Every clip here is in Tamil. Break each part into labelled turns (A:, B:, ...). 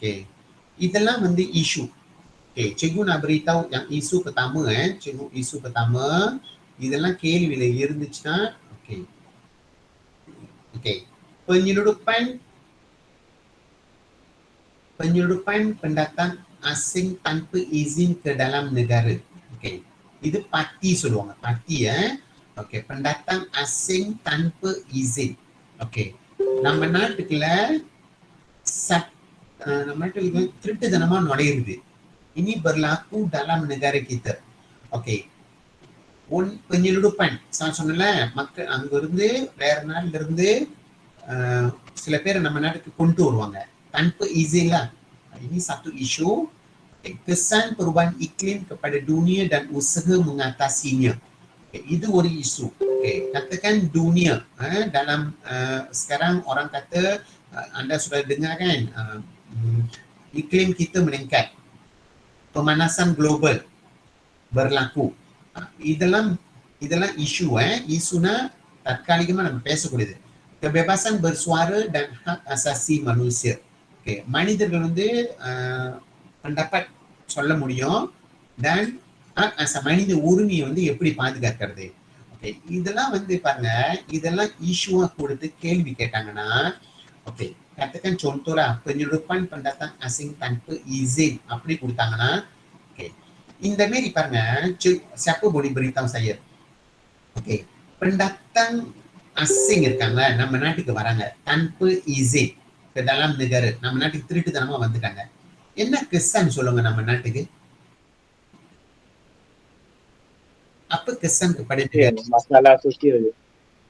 A: Okay. Itulah வந்து isu. Okay, cikgu nak beritahu yang isu pertama eh. Cikgu isu pertama. இதெல்லாம் கேள்வியில இருந்துச்சுன்னா okay okay penyeludupan penyeludupan pendatang asing tanpa izin ke dalam negara. Okey. Itu parti சொல்லுவாங்க. parti eh. Okey, pendatang asing tanpa izin. Okey. நம்ம நாட்டுக்குள்ள சட் uh, நம்ம நாட்டுக்கு திருட்டுத்தனமா நுழையுது ini berlaku dalam negara kita. Okey. உன் penyeludupan நான் சொன்னல மக்கள் அங்க இருந்து வேற நாட்டுல இருந்து uh, சில பேர் நம்ம நாட்டுக்கு கொண்டு வருவாங்க tanpa izin lah. Ini satu isu kesan perubahan iklim kepada dunia dan usaha mengatasinya. Okay, itu ஒரு isu. Okay, katakan dunia eh, dalam uh, sekarang orang kata uh, anda sudah dengar kan uh, iklim kita meningkat. Pemanasan global berlaku. Uh, இதெல்லாம் இதெல்லாம் isu eh. Isuனா தற்காலிகமா நம்ம பேசக்கூடியது. Kebebasan bersuara dan hak asasi manusia. Okay, மனிதர்கள் வந்து uh, pendapat சொல்ல முடியும் dan hak asasi மனித உரிமையை வந்து எப்படி பாதுகாக்கிறது ஓகே இதெல்லாம் வந்து பாருங்க இதெல்லாம் இஷ்யூவா கொடுத்து கேள்வி கேட்டாங்கன்னா okay katakan contoh lah penyeludupan pendatang asing tanpa izin அப்படி கொடுத்தாங்கன்னா ஓகே இந்த மாரி பாருங்க C- siapa boleh beritahu saya okay pendatang asing இருக்காங்க நம்ம நாட்டுக்கு வராங்க tanpa izin ke dalam negara நம்ம நாட்டுக்கு திருட்டுத்தனமா வந்துட்டாங்க என்ன kesan சொல்லுங்க நம்ம நாட்டுக்கு apa kesan kepada
B: Ya,
A: negara
B: masalah sosial je.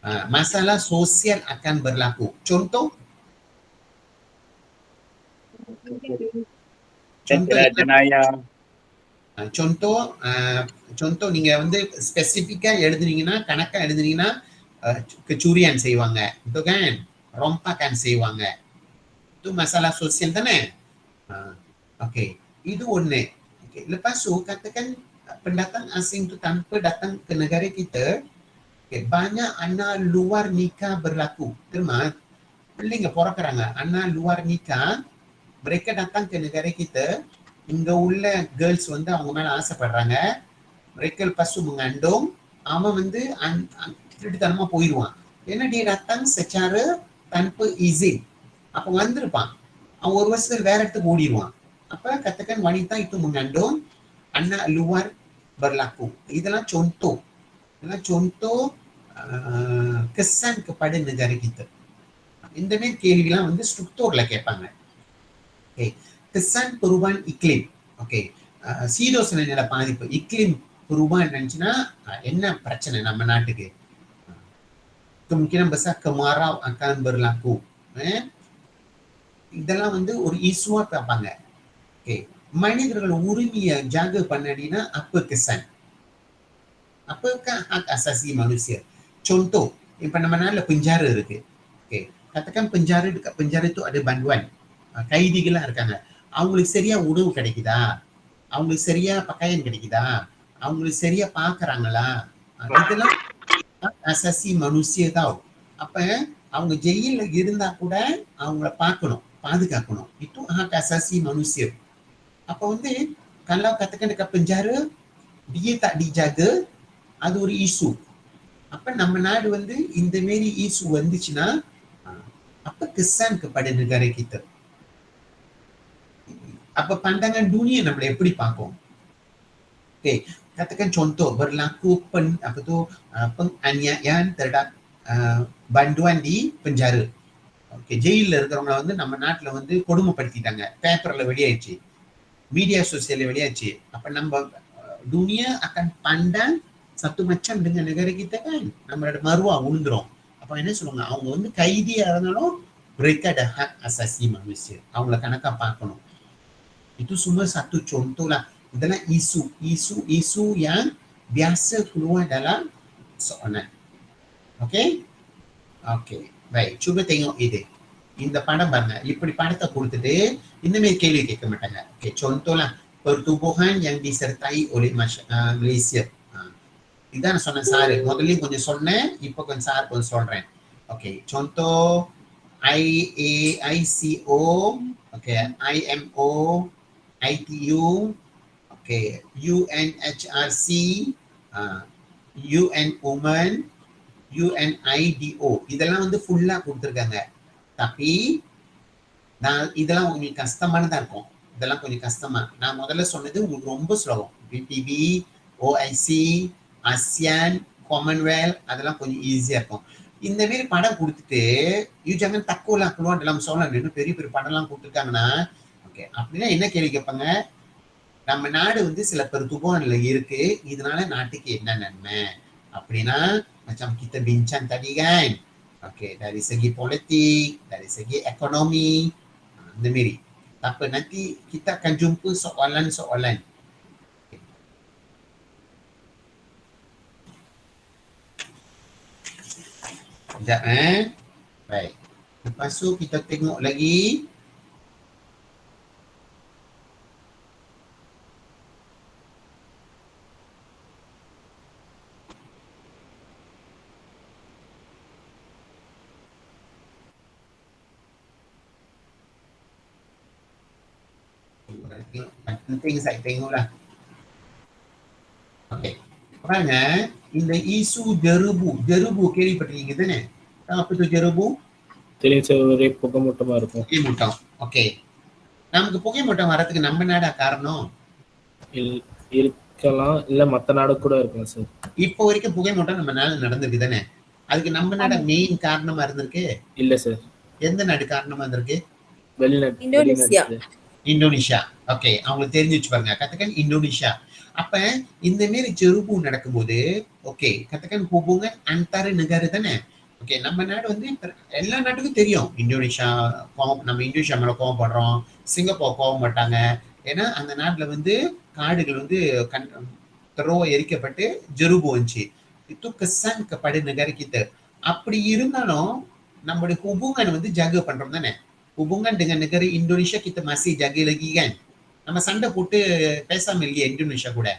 A: Ah, masalah sosial akan berlaku contoh contoh
B: Kena jenayah.
A: Ah, contoh ah, contoh நீங்க வந்து ஸ்பெசிபிக்கா எழுதுனீங்கன்னா கணக்கா எழுதுனீங்கன்னா ah, kecurian செய்வாங்க betul kan rompakan செய்வாங்க itu masalah sosial தானே Ah, okey itu ஒண்ணு okay. lepas tu katakan ah, pendatang asing tu tanpa datang ke negara kita okay, banyak anak luar nikah berlaku தெரியுமா பிள்ளைங்க பிறக்கறாங்க அண்ணா luar nikah mereka datang ke negara kita இங்க உள்ள கேர்ள்ஸ் வந்து அவங்க மேல ஆசைப்படுறாங்க mereka lepas tu mengandung அவன் வந்து அந்- அந்- திருட்டுத்தனமா போயிடுவான் ஏன்னா dia datang secara tanpa izin அப்ப வந்திருப்பான் அவன் ஒரு வருஷத்துல வேற இடத்துக்கு ஓடிடுவான் அப்ப katakan wanita itu mengandung anak luar berlaku இதெல்லாம் contoh இதெல்லாம் contoh uh, kesan kepada negara kita இந்த மாதிரி கேள்விலாம் வந்து ஸ்ட்ரக்சர்ல கேட்பாங்க Okay kesan perubahan iklim okay சீதோசன நில பாதிப்பு இக்லிம் perubahan நினைச்சுன்னா அஹ், என்ன பிரச்சனை நம்ம நாட்டுக்கு kemungkinan besar kemarau akan berlaku eh? இதெல்லாம் வந்து ஒரு இசுவா பார்ப்பாங்க ஓகே மனிதர்கள் உரிமையை ஜாக பண்ணடினா அப்ப kesan apakah hak asasi manusia contoh இப்ப நம்ம நாட்டுல penjara இருக்கு okay katakan penjara dekat penjara itu ada banduan கைதிகளாக கைதிகளா இருக்காங்க. அவங்களுக்கு சரியா உணவு கிடைக்குதா? அவங்களுக்கு சரியா பக்காயம் கிடைக்குதா? அவங்களுக்கு சரியா பாக்குறாங்களா? அஹ், இதெல்லாம் hak asasi அப்ப அவங்க ஜெயில இருந்தா கூட அவங்கள பார்க்கணும் பாதுகாக்கணும். இட்டும் hak asasi manusia அப்ப வந்து kalau katakan dekat penjara dia tak dijaga அது ஒரு isu அப்ப நம்ம நாடு வந்து இந்த மாரி isu வந்துச்சுன்னா அப்ப apa kesan kepada negara kita apa pandangan dunia நம்மளை எப்படி பார்க்கும் okay katakan contoh berlaku pen, apa tu uh, penganiayaan terhadap uh, banduan di penjara okay ஜெயிலில் இருக்கிறவங்க வந்து நம்ம நாட்டுல வந்து கொடுமைப்படுத்திட்டாங்க பேப்பர்ல வெளியாயிடுச்சு மீடியா சோசியல்ல வெளியாச்சு அப்ப நம்ம uh, dunia akan pandang satu macam dengan negara kita kan நம்மளோட மருவா உழுந்துரும் அப்ப என்ன சொல்லுவாங்க அவங்க வந்து கைதியா இருந்தாலும் mereka ada hak asasi manusia அவங்கள கணக்கா பார்க்கணும் itu semua satu contoh lah இதெல்லாம் isu isu isu yang biasa keluar dalam soalan okey okey baik cuba tengok இது இந்த படம் பாருங்க இப்படி படத்தை கொடுத்துட்டு இந்த மாதிரி கேள்வி கேட்க மாட்டாங்க okay contoh lah pertubuhan yang disertai oleh masy- uh, Malaysia uh, இதான் நான் சொன்னேன் சார் முதல்லயும் கொஞ்சம் சொன்னேன் இப்போ கொஞ்சம் சார் கொஞ்சம் சொல்றேன் okay contoh IAICO, okay, IMO, ITU, okay, UNHRC, uh, UN Women, UNIDO இதெல்லாம் வந்து ஃபுல்லா கொடுத்துருக்காங்க. Tapi நான் இதெல்லாம் உங்களுக்கு கஷ்டமானதா இருக்கும். இதெல்லாம் கொஞ்சம் கஷ்டமா நான் முதல்ல சொன்னது உங்களுக்கு ரொம்ப சுலபம். பிடிபி ஓஐசி அசியான் காமன்வெல்த் அதெல்லாம் கொஞ்சம் ஈஸியா இருக்கும். இந்த மாதிரி படம் கொடுத்துட்டு யூ ஜங்கன் தக்குவலாம் குழுவான் இன்னும் பெரிய பெரிய படம்லாம் கொடுத்துருக்காங்கன்னா ஓகே அப்படின்னா என்ன கேள்வி கேட்பாங்க நம்ம நாடு வந்து சில pertubuhan இருக்கு இதனால நாட்டுக்கு என்ன நன்மை அப்படின்னா macam kita bincang tadi kan okay dari segi politik dari segi ekonomi ah, இந்த மாதிரி tak apa nanti kita akan jumpa soalan-soalan Sekejap eh. Baik. Lepas tu kita tengok lagi. Penting saya tengoklah. Okey. Parangan இந்த isu jerebu. Jerebu கேள்விப்பட்டிருக்கீங்க தானே? Tahu apa tu jerebu?
B: தெரியும் சார் ஒரே புகை மூட்டமா இருக்கும்
A: புகை மூட்டம். ஓகே. நமக்கு புகை மூட்டம் வரதுக்கு நம்ம நாடா காரணம்?
B: இருக்கலாம் இல்ல மத்த நாடு கூட இருக்கலாம் சார்
A: இப்போ வரைக்கும் புகை மூட்டம் நம்ம நாடு நடந்திருக்கு தானே? அதுக்கு நம்ம நாட மெயின் காரணமா இருந்திருக்கு.
B: இல்ல சார்
A: எந்த நாடு காரணமா இருந்திருக்கு?
B: வெளிநாட்டு சார்.
A: இந்தோனேஷியா. ஓகே. அவங்களுக்கு தெரிஞ்சு வச்சு பாருங்க. கatakan இந்தோனேஷியா. அப்ப இந்த மாரி செருப்பு நடக்கும்போது ஓகே katakan ஹுபுங்க antara நகரு தானே? ஓகே நம்ம நாடு வந்து எல்லா நாட்டுக்கும் தெரியும் இந்தோனேஷியா கோவம் நம்ம இந்தோனேஷியா மேல கோவப்படுறோம் சிங்கப்பூர் கோவம் மாட்டாங்க ஏன்னா அந்த நாட்டுல வந்து காடுகள் வந்து கண் துறவ எரிக்கப்பட்டு ஜெருபு வந்துச்சு itu kesan படு negara அப்படி இருந்தாலும் நம்மளுடைய hubungan வந்து jaga பண்றோம் தானே hubungan dengan negara Indonesia kita masih jaga lagi kan நம்ம சண்டை போட்டு பேசாம இல்லையே இந்தோனேஷியா கூட.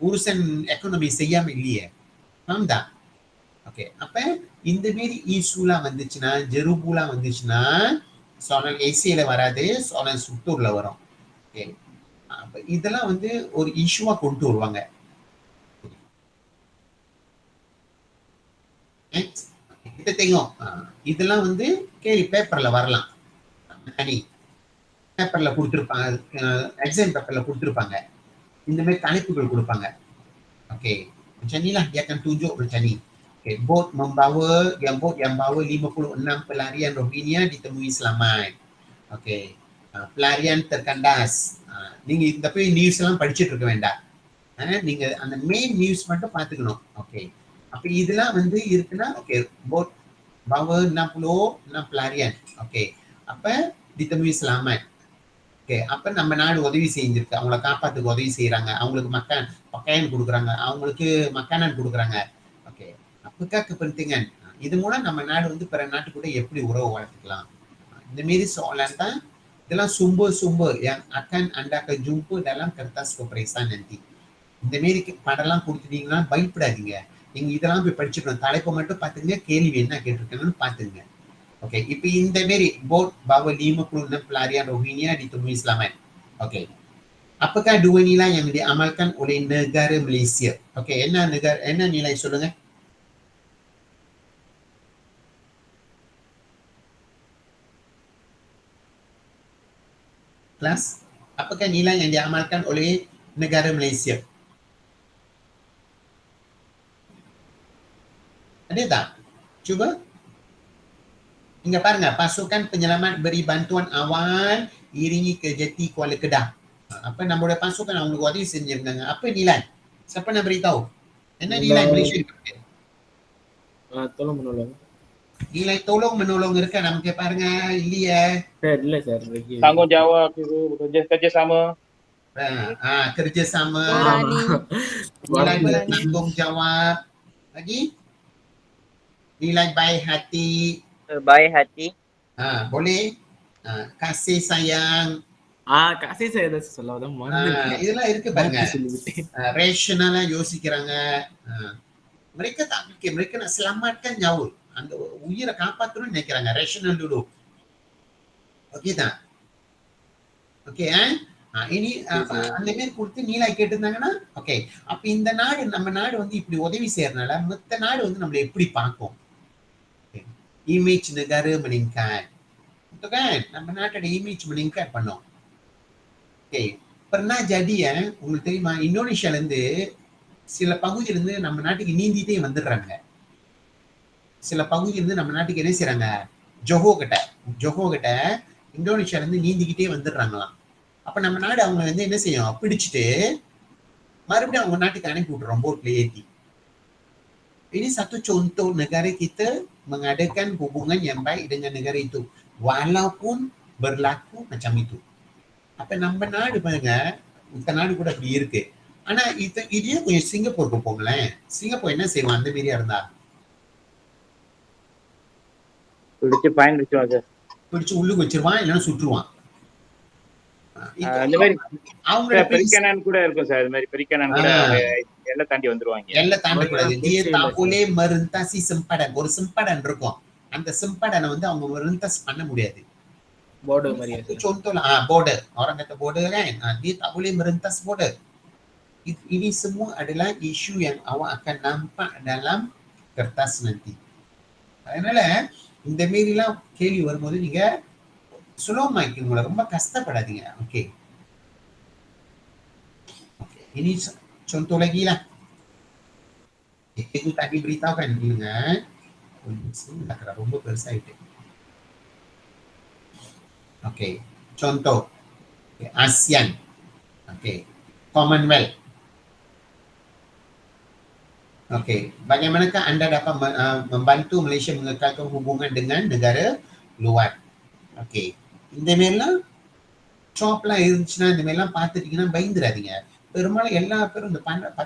A: உருசன் எக்கனமி செய்யாம இல்லையே. ஆம்தா? ஓகே அப்ப இந்த மாரி ஈசூலாம் வந்துச்சுன்னா ஜெருபூலாம் வந்துச்சுன்னா சோழன் ஏசியில வராது சோழன் சுத்தூர்ல வரும். ஓகே அப்ப இதெல்லாம் வந்து ஒரு இஷ்யூவா கொண்டு வருவாங்க. தெரியும் இதெல்லாம் வந்து கேள்வி பேப்பர்ல வரலாம். தனி பேப்பர்ல கொடுத்துருப்பாங்க எக்ஸாம் பேப்பர்ல கொடுத்துருப்பாங்க இந்த மாதிரி தலைப்புகள் கொடுப்பாங்க okay macam ni lah dia akan tunjuk macam ni okay, bot membawa yang bot yang bawa 56 pelarian Rohingya ditemui selamat okay uh, pelarian terkandas uh, நீங்க இந்த போய் நியூஸ் எல்லாம் படிச்சிட்டு இருக்க வேண்டாம் ஆஹ் நீங்க அந்த மெயின் நியூஸ் மட்டும் பாத்துக்கணும் ஓகே அப்ப இதெல்லாம் வந்து இருக்குன்னா okay boat bawa 66 pelarian okay அப்ப ditemui selamat ஓகே அப்ப நம்ம நாடு உதவி செஞ்சிருக்கு. அவங்கள காப்பாத்துக்கு உதவி செய்யறாங்க அவங்களுக்கு மக்கான் பக்கையன் கொடுக்குறாங்க. அவங்களுக்கு மக்கானன் கொடுக்குறாங்க. ஓகே அப்பக்கா kepentingan இது மூலம் நம்ம நாடு வந்து பிற நாட்டு கூட எப்படி உறவு வளர்த்துக்கலாம்? இந்த மாரி soalan தான் இதெல்லாம் sumber-sumber yang akan anda akan jumpa dalam kertas peperiksaan nanti இந்த மாரி படம்லாம் கொடுத்துட்டீங்கன்னா பயப்படாதீங்க. நீங்க இதெல்லாம் போய் படிச்சுக்கணும். தலைப்பை மட்டும் பாத்துங்க கேள்வி என்ன கேட்டிருக்காங்கன்னு பாத்துங்க Okey, இப்போ இந்த மாரி boat bawa 56 pelarian Rohingya ditemui selamat. Okey. Apakah dua nilai yang diamalkan oleh negara Malaysia? Okey, என்ன negara என்ன nilai சொல்லுங்க? Kelas, apakah nilai yang diamalkan oleh negara Malaysia? Ada tak? Cuba. hingga Parngah. Pasukan penyelamat beri bantuan awal iringi ke jeti Kuala Kedah. Apa nombor dia pasukan awal kuat ini sendiri. Apa nilai? Siapa nak beritahu? Mana nilai Malaysia?
B: Ah, tolong menolong.
A: Nilai tolong menolong rekan nama
B: ke parangan Ili eh.
C: Tanggungjawab guru bekerja kerja
A: sama. Ha, ha
D: kerja
A: sama.
B: Nilai
A: bertanggungjawab. Lagi? Nilai baik hati.
E: Baik hati.
A: Ah, boleh? Ah, kasih sayang.
B: ஆ காசே சார் ஏதாச்சும் சொல்லாதான்
A: Ah,
B: மறந்துட்டேன்
A: இதெல்லாம் இருக்கு பாருங்க. rasional யோசிக்கிறாங்க mereka tak fikir mereka nak selamatkan nyawa. அந்த உயிரை காப்பாற்றணும்னு நினைக்கிறாங்க ரேஷனல் டுடு ஓகே தான் ஓகே இனி. அந்த மாதிரி கொடுத்து நீலா கேட்டிருந்தாங்கன்னா ஓகே அப்ப இந்த நாடு நம்ம நாடு வந்து இப்படி உதவி செய்யறதுனால மத்த நாடு வந்து நம்மளை எப்படி பார்க்கும்? Image negara meningkat. Betul kan? Nama நம்ம ada image meningkat பண்ணோம் ஓகே pernah jadi ya உங்களுக்கு தெரியுமா இந்தோனேஷியால இருந்து சில பகுதியில இருந்து நம்ம நாட்டுக்கு நீந்திட்டே வந்துடுறாங்க சில பகுதியில இருந்து நம்ம நாட்டுக்கு என்ன செய்றாங்க ஜொஹோ கிட்ட ஜொஹோ கிட்ட இந்தோனேஷியால இருந்து நீந்திக்கிட்டே வந்துடுறாங்களாம் அப்ப நம்ம நாடு அவங்க வந்து என்ன செய்யும் பிடிச்சிட்டு மறுபடியும் அவங்க நாட்டுக்கு அனுப்பி விட்டுறோம் போட்ல ஏத்தி ini satu contoh negara kita mengadakan hubungan yang baik dengan negara itu. Walaupun berlaku macam itu. அப்ப நம்ம நாடு பாருங்க இந்த நாடு கூட அப்படி இருக்கு ஆனா இது இதே கொஞ்சம் சிங்கப்பூருக்கு போங்களேன் சிங்கப்பூர் என்ன செய்வான் அந்த மாதிரியா இருந்தா
C: பிடிச்சு பயன்
A: பிடிச்சு உள்ளுக்கு வச்சிருவான் இல்லைன்னா சுற்றுவான்
C: அந்த மாதிரி
A: அவங்களோட
C: கூட இருக்கும் சார் அது மாதிரி பெரிக்கனான் கூட எல்லாம் தாண்டி வந்துருவாங்க
B: நிச்சயமா.
A: tak boleh merentasi sempadan ஒரு sempadan இருக்கும் அந்த செம்படனை வந்து அவங்க merentas பண்ண முடியாது
B: border மாதிரியா
A: Satu
B: sir
A: contoh lah ah, border orang kata border kan ah, dia tak boleh merentas border I- ini semua adalah isu yang awak akan nampak dalam kertas nanti அதனால இந்த மாரிலாம் கேள்வி வரும்போது நீங்க சுலபமா உங்களை ரொம்ப கஷ்டப்படாதீங்க okay contoh lagi lah itu tadi beritahu kan dengan oh, ini dah kena ரொம்ப பெருசாயிட்டு Okey. Contoh. Okay. ASEAN. Okey. Commonwealth. Okey. Bagaimanakah anda dapat me- uh, membantu Malaysia mengekalkan hubungan dengan negara luar? Okey. இந்த மாதிரிலாம் ஷாப்லாம் இருந்துச்சுன்னா இந்த மாதிரிலாம் பார்த்துட்டீங்கன்னா பயந்துடாதீங்க பெரும்பாலும் எல்லா பேரும் இந்த பண்ட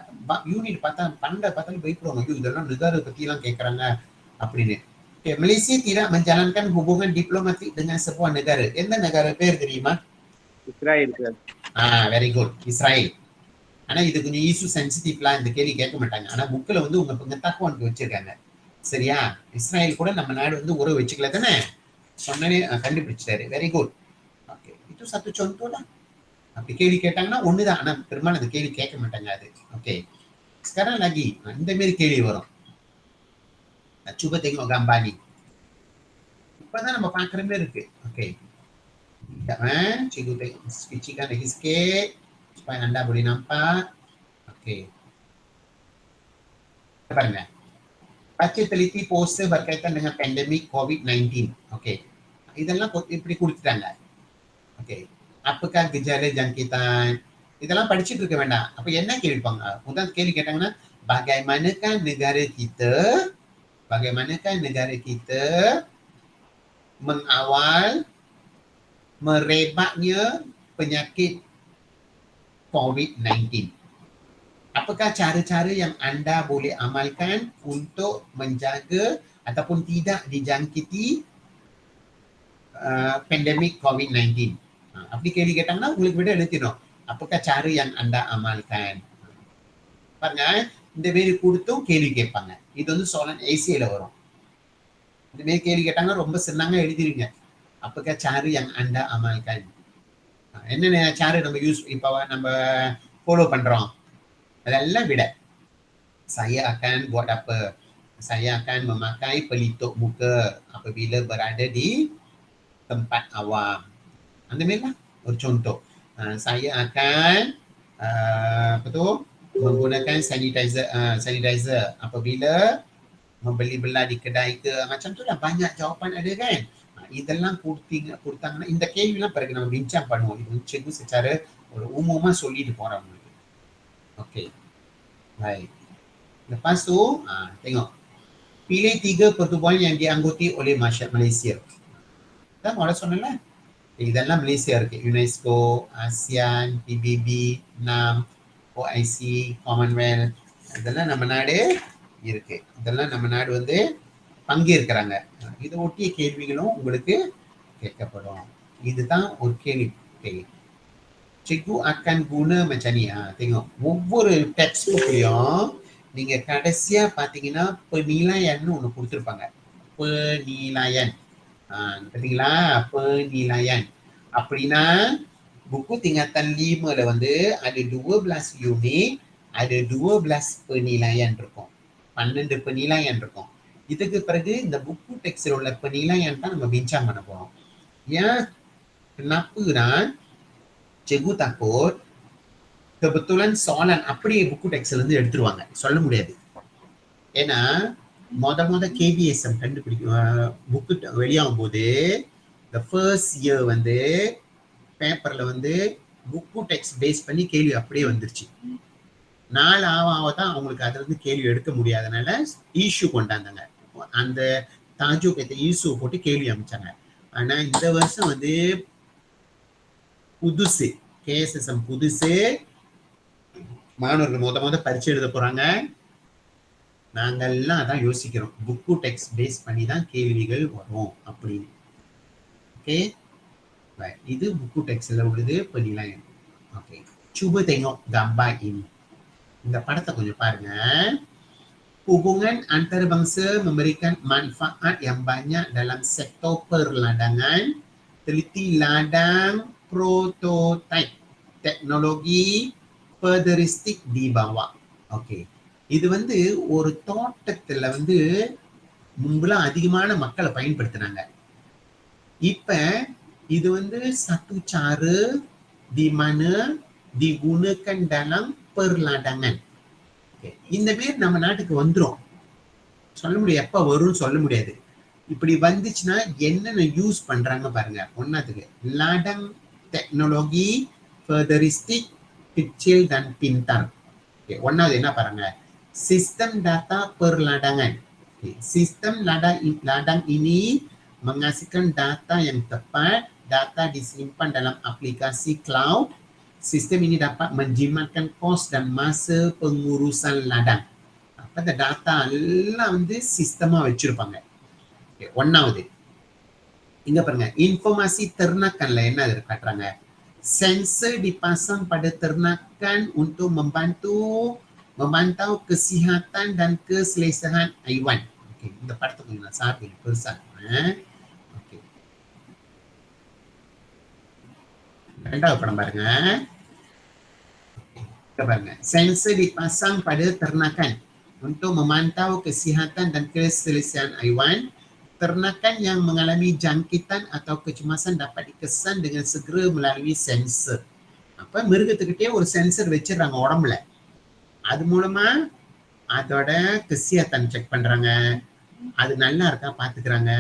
A: யூனிட் பார்த்தா பண்டை பார்த்தாலும் பயப்படுவாங்க. ஐயோ இதெல்லாம் நிகாரை பற்றிலாம் கேட்குறாங்க அப்படின்னு. Malaysia tidak menjalankan hubungan diplomatik dengan sebuah negara. எந்த negara பேர் தெரியுமா?
C: Israel sir.
A: ஆ வெரி குட் இஸ்ராயல் ஆனா இது கொஞ்சம் ஈசு சென்சிட்டிவ்லாம் இந்த கேள்வி கேட்க மாட்டாங்க. ஆனா புக்ல வந்து உங்க pengetahuanக்கு வச்சிருக்காங்க. சரியா? இஸ்ராயல் கூட நம்ம நாடு வந்து உறவு வச்சுக்கல தானே? சொன்னனே அஹ், கண்டுபிடிச்சிட்டாரு. வெரி குட் ஓகே இது சத்து contoh lah அப்படி கேள்வி கேட்டாங்கன்னா ஒண்ணுதான் ஆனா பெரும்பாலும் அந்த கேள்வி கேட்க மாட்டாங்க அது ஓகே நகி இந்த மாதிரி கேள்வி வரும் சுபத்தைங்க உங்க அம்பானி இப்பதான் நம்ம பாக்குற மாதிரி இருக்கு okay chica de Gisque, Chupay Nanda Burinampa. Oke. Paringa. Baca teliti இப்படி கொடுத்துட்டாங்க ஓகே அப்பக்கா கெஜால ஜங்கிதான் இதெல்லாம் படிச்சுட்டு இருக்க வேண்டாம் அப்ப என்ன கேள்விப்பாங்க முதல் கேள்வி கேட்டாங்கன்னா bagaimanakah negara kita bagaimanakah negara kita mengawal merebaknya penyakit COVID-19. Apakah cara-cara yang anda boleh amalkan untuk menjaga ataupun tidak dijangkiti uh, pandemik COVID-19? அப்படி கேள்வி கேட்டாங்கன்னா உங்களுக்கு விட எழுத்திடும் அப்பக்கா சாரு yang anda amalkan பாருங்க இந்த மாரி கொடுத்தும் கேள்வி கேட்பாங்க. இது வந்து சோழன் ஏசியில வரும். இந்த மாரி கேள்வி கேட்டாங்கன்னா ரொம்ப சின்னங்க எழுதிருங்க. அப்பக்கா சாரு yang anda amalkan என்னென்ன சாரு நம்ம யூஸ் இப்போ நம்ம ஃபாலோ பண்றோம். அதெல்லாம் விட. saya akan buat apa saya akan memakai pelitup muka apabila berada di tempat awam. Ambillah contoh. Uh, saya akan uh, apa tu? menggunakan sanitizer uh, sanitizer. Apabila membeli belah di kedai ke macam tu lah. Banyak jawapan ada kan? Itulah kurting kurtang lah. in the case lah pada kena bincang pada ibu cikgu secara umum lah solid di orang Okey. baik. Lepas tu ha, tengok. Pilih tiga pertubuhan yang dianggoti oleh masyarakat Malaysia. Kita orang soalan lah. இதெல்லாம் மலேசியா இருக்கு. யுனெஸ்கோ ஆசியான் பிபிபி நாம் ஓஐசி காமன்வெல்த் இதெல்லாம் நம்ம நாடு இருக்கு. இதெல்லாம் நம்ம நாடு வந்து பங்கேற்கிறாங்க. இதை ஒட்டிய கேள்விகளும் உங்களுக்கு கேட்கப்படும். இதுதான் ஒரு கேள்வி. கேள்வி cikgu akan guna macam ni ha, tengok ஒவ்வொரு டெக்ஸ்ட் புக்லையும் நீங்க கடைசியா பாத்தீங்கன்னா நீலாயன்னு ஒன்று கொடுத்துருப்பாங்க. penilaian. Ha, பார்த்தீங்களா penilaian. அப்படின்னா buku tingkatan 5ல வந்து ada 12 unit, ada 12 penilaian இருக்கும். 12 penilaian இருக்கும். இதுக்கு பிறகு இந்த புக்கு டெக்ஸ்டில் உள்ள penilaian தான் நம்ம bincang பண்ண போறோம். ஏன் kenapa cikgu takut kebetulan soalan அப்படியே புக்கு டெக்ஸ்ட்ல இருந்து எடுத்துருவாங்க சொல்ல முடியாது ஏன்னா மொத மொத கேபிஎஸ்எம் கண்டுபிடிக்கும் புக்கு வெளியாகும் போது இந்த ஃபர்ஸ்ட் இயர் வந்து பேப்பரில் வந்து புக்கு டெக்ஸ்ட் பேஸ் பண்ணி கேள்வி அப்படியே வந்துருச்சு. நாலு ஆவ ஆவ தான் அவங்களுக்கு அதுல இருந்து கேள்வி எடுக்க முடியாதனால இஷ்யூ கொண்டாந்தாங்க. அந்த தாஜு இஷ்யூ போட்டு கேள்வி அமைச்சாங்க. ஆனால் இந்த வருஷம் வந்து புதுசு கேஎஸ்எஸ்எம் புதுசு. மாணவர்கள் மொத மொதல் பரீட்சை எழுத போகிறாங்க நாங்கெல்லாம் அதான் யோசிக்கிறோம் புக்கு டெக்ஸ்ட் பேஸ் பண்ணி தான் கேள்விகள் வரும் அப்படின்னு ஓகே இது புக்கு டெக்ஸ்ட்ல உள்ளது penilaian okay cuba tengok gambar ini இந்த படத்தை கொஞ்சம் பாருங்க hubungan antarabangsa memberikan manfaat yang banyak dalam sektor perladangan teliti ladang prototype teknologi futuristic தீபாவா okay இது வந்து ஒரு தோட்டத்துல வந்து முன்புலாம் அதிகமான மக்களை பயன்படுத்தினாங்க. இப்ப இது வந்து satu cara di mana digunakan dalam perladangan இந்த பேர் நம்ம நாட்டுக்கு வந்துடும் சொல்ல முடியாது. எப்ப வரும்னு சொல்ல முடியாது. இப்படி வந்துச்சுன்னா என்னென்ன யூஸ் பண்றாங்க பாருங்க. ஒன்னாத்துக்கு லாடங் டெக்னாலஜி ஃபர்தரிஸ்டிக் kecil தன் pintar. Okay, ஒன்னாவது என்ன பாருங்க? sistem data perladangan. Okay, sistem ladang ladang ini menghasilkan data yang tepat, data disimpan dalam aplikasi cloud. Sistem ini dapat menjimatkan kos dan masa pengurusan ladang. அப்ப இந்த data எல்லாம் வந்து சிஸ்டமா வச்சிருப்பாங்க Okay, ஒன்னாவது இங்க பாருங்க இன்ஃபர்மேசி ternakanல என்ன அது காட்டுறாங்க sensor dipasang pada ternakan untuk membantu memantau kesihatan dan keselesaan haiwan. Okey, இந்த படத்தை கொஞ்சம் நான் சார் கொஞ்சம் பெருசா இருக்கிறேன். ஓகே ரெண்டாவது படம் பாருங்க இங்க பாருங்க sensor dipasang pada ternakan untuk memantau kesihatan dan keselesaan haiwan ternakan yang mengalami jangkitan atau kecemasan dapat dikesan dengan segera melalui sensor. அப்ப மிருகத்துக்கிட்டே ஒரு சென்சர் வச்சிடுறாங்க உடம்புல அது மூலமா அதோட கசியத்தன் செக் பண்றாங்க. அது நல்லா இருக்கா பாத்துக்கிறாங்க.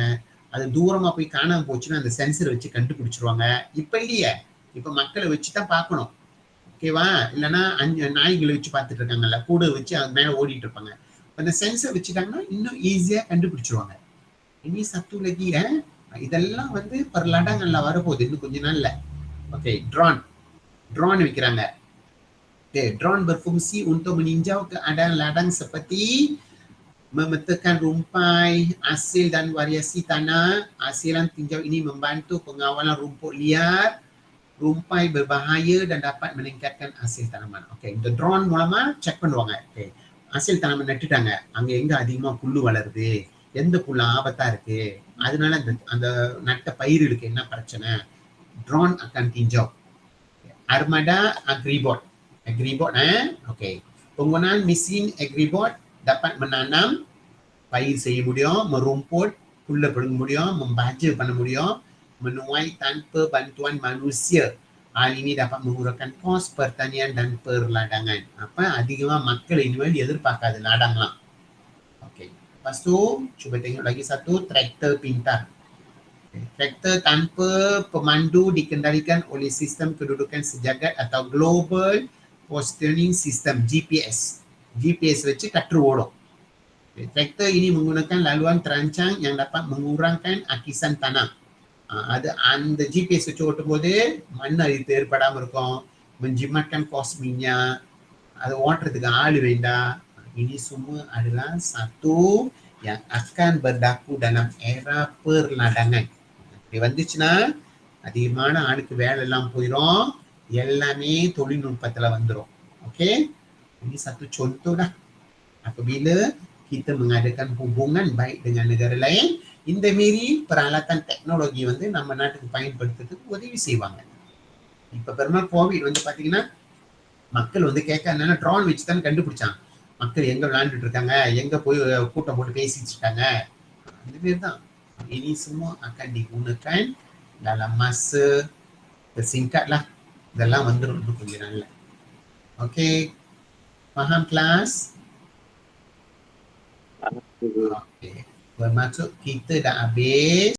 A: அது தூரமா போய் காணாம போச்சுன்னா அந்த சென்சர் வச்சு கண்டுபிடிச்சிருவாங்க. இப்ப இல்லையே. இப்ப மக்களை வச்சு தான் பார்க்கணும் ஓகேவா இல்லைன்னா அஞ்சு நாய்களை வச்சு பார்த்துட்டு இருக்காங்கல்ல கூட வச்சு அது மேலே ஓடிட்டு இருப்பாங்க. அந்த சென்சர் வச்சுட்டாங்கன்னா இன்னும் ஈஸியாக கண்டுபிடிச்சிருவாங்க. இனி சத்து லகி இதெல்லாம் வந்து பரலாடங்கள்ல வரப்போகுது. இன்னும் கொஞ்ச நாள்ல. ஓகே ட்ரான் ட்ரான் வைக்கிறாங்க. Okay drone berfungsi untuk meninjau keadaan ladang seperti memetakan rumpai, hasil dan variasi tanah. Hasilan tinjau ini membantu pengawalan rumput liar, rumpai berbahaya dan dapat meningkatkan hasil tanaman. Okay, இந்த ட்ரோன் மூலமா செக் பண்ணுவாங்க. Okay, hasil tanaman நட்டுட்டாங்க. அங்க எங்க அதிகமா புல்லு வளருது, எந்த புல்லு ஆபத்தா இருக்கு, அதனால அந்த அந்த நட்ட பயிர்களுக்கு என்ன பிரச்சனை drone akan tinjau. Armada Agribot. agribot eh. Okey. Penggunaan mesin agribot dapat menanam payin sayur mulia, merumput pula pelung mulia, membaja pandan mulia, menuai tanpa bantuan manusia. Hal ini dapat mengurangkan kos pertanian dan perladangan. Apa? Adiknya makhluk ini dia terpakai dalam ladang lah. Okey. Lepas tu, cuba tengok lagi satu traktor pintar. Okay. Traktor tanpa pemandu dikendalikan oleh sistem kedudukan sejagat atau global Positioning System, GPS. GPS வச்சு tractor ஓடும். Okay. Traktor ini menggunakan laluan terancang yang dapat mengurangkan akisan tanah. ஆஹ் அது அந்த ஜிபிஎஸ் வச்சு ஓட்டும் போது மண் அரித்து ஏற்படாம இருக்கும் menjimatkan kos minyak அது ஓட்டுறதுக்கு ஆள் வேண்டாம் ini semua adalah satu yang akan berlaku dalam era perladangan இப்படி வந்துச்சுன்னா அதிகமான ஆளுக்கு வேலை எல்லாம் போயிடும் எல்லாமே தொழில்நுட்பத்துல வந்துடும் okay ini satu contoh dah apabila kita mengadakan hubungan baik dengan negara lain இந்த மாரி peralatan teknologi வந்து நம்ம நாட்டுக்கு பயன்படுத்துறதுக்கு உதவி செய்வாங்க. இப்ப பெரும்பாலும் கோவிட் வந்து பாத்தீங்கன்னா மக்கள் வந்து கேட்க என்னன்னா ட்ரோன் வச்சு தானே கண்டுபிடிச்சாங்க மக்கள் எங்க விளையாண்டுட்டு இருக்காங்க? எங்க போய் கூட்டம் போட்டு பேசிட்டு இருக்காங்க? அந்த மாரி தான். ini semua akan digunakan dalam masa tersingkat lah இதெல்லாம் வந்துடும் இன்னும் கொஞ்ச நாள்ல ஓகே faham kelas
C: இது
A: Okey. Bermaksud kita dah habis